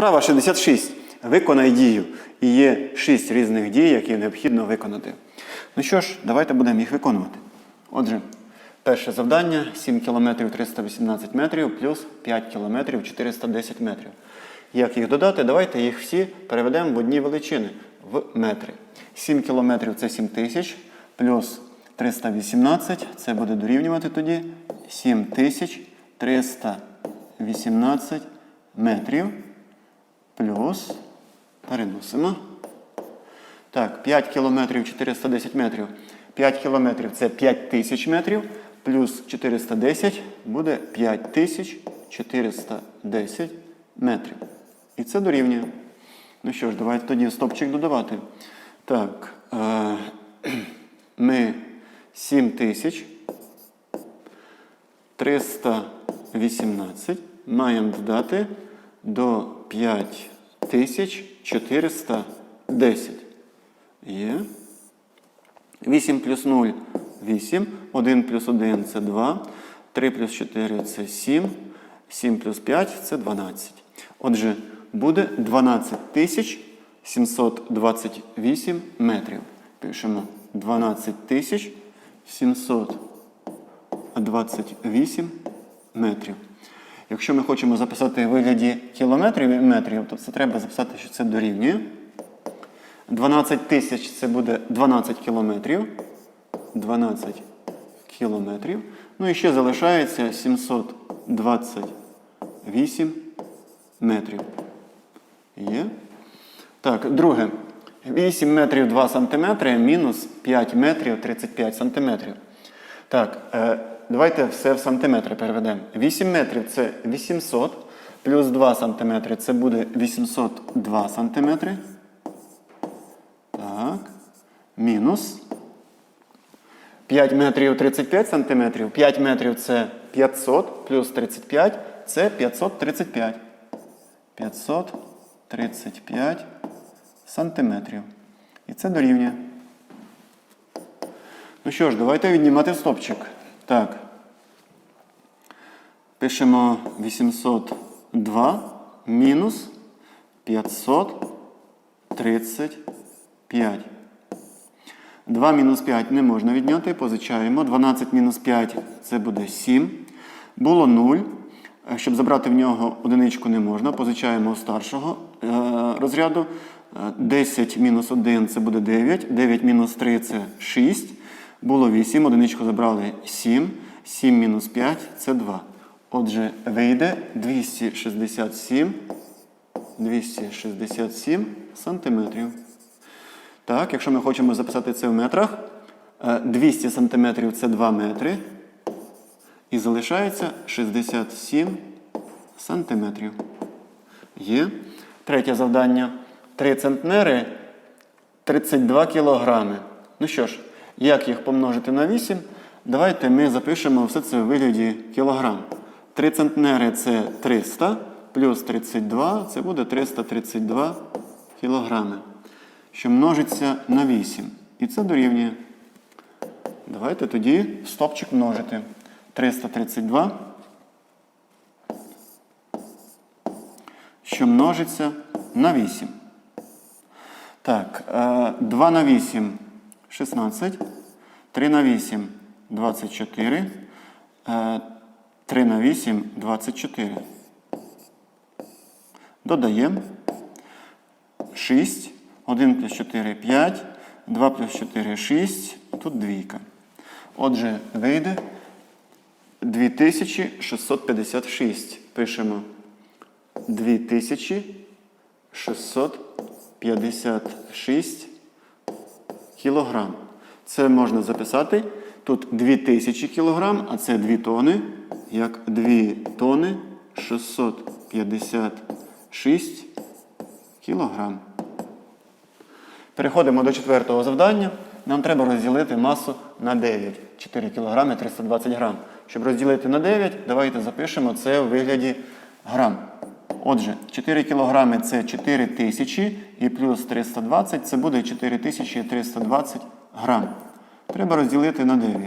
Вправа 66. Виконай дію. І є 6 різних дій, які необхідно виконати. Ну що ж, давайте будемо їх виконувати. Отже, перше завдання 7 км 318 метрів плюс 5 км 410 метрів. Як їх додати? Давайте їх всі переведемо в одні величини в метри. 7 км це 7 тисяч плюс 318 це буде дорівнювати тоді 7318 метрів плюс переносимо. Так, 5 кілометрів 410 метрів. 5 кілометрів це 5 тисяч метрів, плюс 410 буде 5 тисяч 410 метрів. І це дорівнює. Ну що ж, давайте тоді стопчик додавати. Так, е, ми 7 тисяч 318 маємо додати до 5410. Є. 8 плюс 0 8. 1 плюс 1 це 2. 3 плюс 4 це 7. 7 плюс 5 це 12. Отже, буде 12 тисяч 728 метрів. Пишемо 12 тисяч 728 метрів. Якщо ми хочемо записати в вигляді кілометрів і метрів, то це треба записати, що це дорівнює. 12 тисяч це буде 12 кілометрів. 12 кілометрів. Ну і ще залишається 728 метрів. Є. Так, друге. 8 метрів 2 сантиметри мінус 5 метрів 35 сантиметрів. Так, е, давайте все в сантиметри переведемо. 8 метрів це 800, плюс 2 сантиметри це буде 802 сантиметри. Так. Мінус. 5 метрів 35 сантиметрів. 5 метрів це 500, плюс 35 це 535. 535 сантиметрів. І це дорівнює. Ну що ж, давайте віднімати стопчик. Так. Пишемо 802 мінус 535. 2 мінус 5 не можна відняти, позичаємо. 12 мінус 5 це буде 7. Було 0. Е, Щоб забрати в нього одиничку не можна, позичаємо старшого е, розряду. Е, 10 мінус 1 це буде 9. 9 мінус 3 це 6. Було 8, одиничку забрали 7. 7 мінус 5 це 2. Отже, вийде 267, 267 сантиметрів. Так, якщо ми хочемо записати це в метрах, е, 200 сантиметрів це 2 метри. І залишається 67 сантиметрів. Є. Третє завдання. 3 центнери 32 кілограми. Ну що ж, як їх помножити на 8? Давайте ми запишемо все це в вигляді кілограм. 3 центнери це 300, плюс 32 це буде 332 кілограми, що множиться на 8. І це дорівнює. Давайте тоді стопчик множити. 332, що множиться на 8. Так, е, 2 на 8 16, 3 на 8 24, е, 3 на 8 24. Додаємо 6, 1 плюс 4 5, 2 плюс 4 6, тут двійка. Отже, вийде 2656. Пишемо 2656 кілограм. Це можна записати. Тут 2000 кілограм, а це 2 тони. Як 2 тони 656 кілограм. Переходимо до четвертого завдання. Нам треба розділити масу на 9. 4 кг 320 грам. Щоб розділити на 9, давайте запишемо це у вигляді грам. Отже, 4 кг це 4 тисячі і плюс 320 це буде 4320 грам. Треба розділити на 9.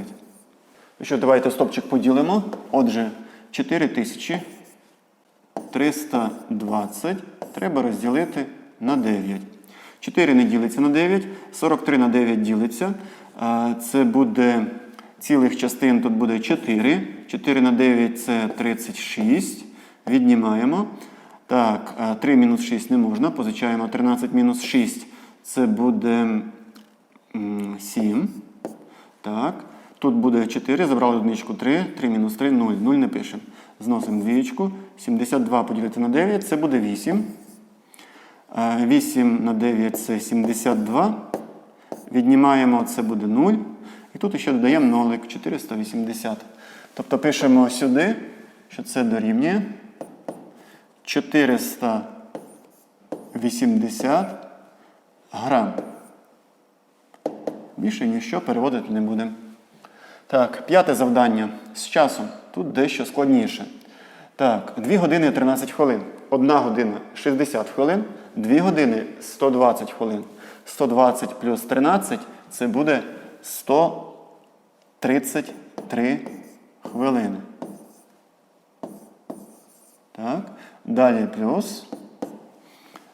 Ну що, давайте стопчик поділимо. Отже, 4320 треба розділити на 9. 4 не ділиться на 9, 43 на 9 ділиться. Це буде цілих частин, тут буде 4. 4 на 9 це 36. Віднімаємо. Так, 3 мінус 6 не можна. Позичаємо 13 мінус 6. Це буде 7. Так. Тут буде 4, забрали одиничку 3, 3 мінус 3, 0. 0 не пишемо. Зносимо двічку. 72 поділити на 9, це буде 8. Е, 8 на 9 це 72. Віднімаємо, це буде 0. І тут ще додаємо нолик 480. Тобто пишемо сюди, що це дорівнює 480 грам. Більше ніщо переводити не будемо. Так, п'яте завдання з часом. Тут дещо складніше. Так, 2 години 13 хвилин. 1 година 60 хвилин, 2 години 120 хвилин. 120 плюс 13 це буде 133 хвилини. Так. Далі плюс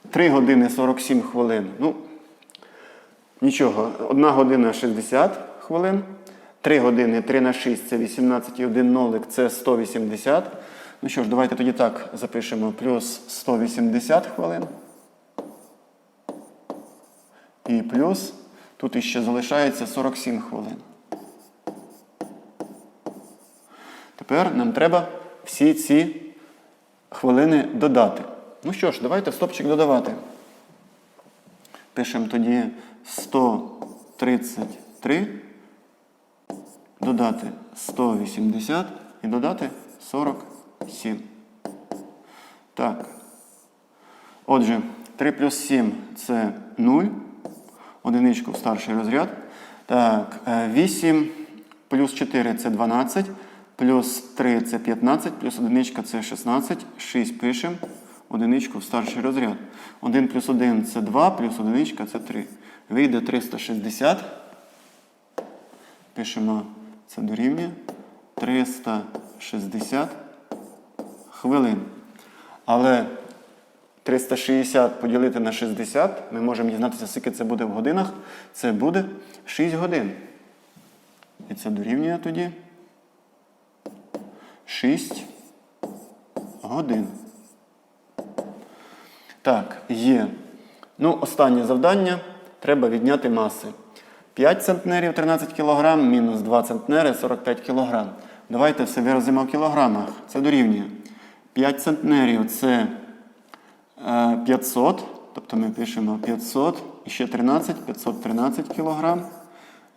3 години 47 хвилин. Ну, Нічого, 1 година 60 хвилин. 3 години 3 на 6 це 18 і 1 нолик це 180. Ну що ж, давайте тоді так запишемо плюс 180 хвилин. І плюс тут іще залишається 47 хвилин. Тепер нам треба всі ці хвилини додати. Ну що ж, давайте стопчик додавати. Пишемо тоді 133, додати 180 і додати 47. Так. Отже, 3 плюс 7 це 0. Одиничку в старший розряд. Так, е, 8 плюс 4 це 12. Плюс 3 це 15, плюс одиничка це 16. 6 пишемо. Одиничку в старший розряд. 1 плюс 1 це 2, плюс одиничка це 3. Вийде 360. Пишемо це дорівнює 360 хвилин. Але 360 поділити на 60, ми можемо дізнатися, скільки це буде в годинах. Це буде 6 годин. І це дорівнює тоді 6 годин. Так, є. Ну, останнє завдання. Треба відняти маси. 5 центнерів 13 кг, мінус 2 центнери 45 кг. Давайте все виразимо в кілограмах. Це дорівнює. 5 центнерів це е, 500. Тобто ми пишемо 500 і ще 13, 513 кг.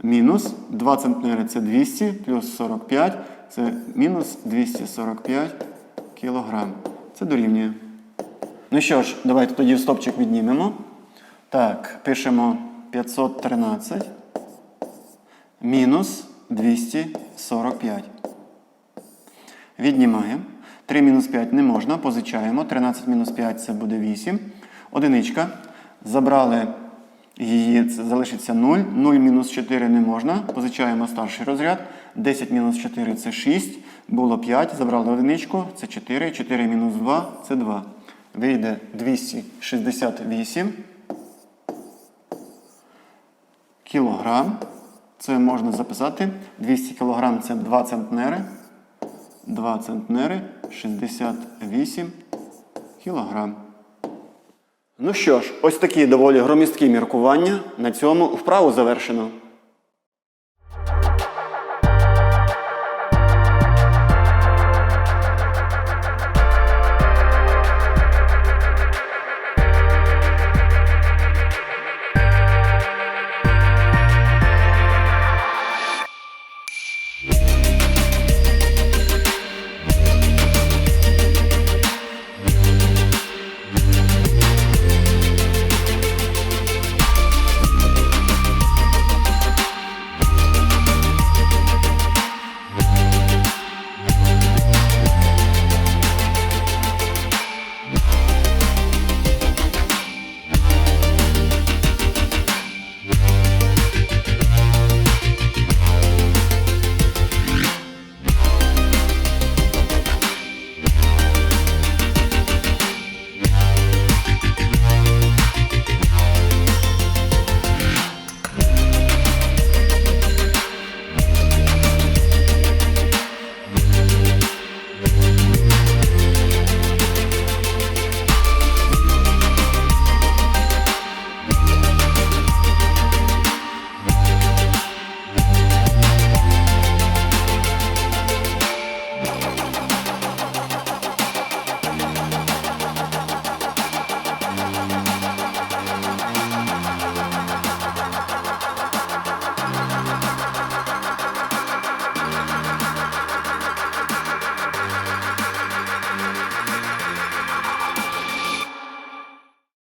Мінус 2 центнери це 200, плюс 45 це мінус 245 кг. Це дорівнює. Ну що ж, давайте тоді стопчик віднімемо. Так, пишемо 513 мінус 245. Віднімаємо. 3 мінус 5 не можна, позичаємо. 13 мінус 5 це буде 8. Одиничка. Забрали її, це залишиться 0. 0 мінус 4 не можна. Позичаємо старший розряд. 10 мінус 4 це 6. Було 5. Забрали одиничку. Це 4. 4 мінус 2 це 2. Вийде 268 кілограм. Це можна записати. 200 кілограм це 2 центнери. 2 центнери 68 кілограм. Ну що ж, ось такі доволі громісткі міркування. На цьому вправу завершено.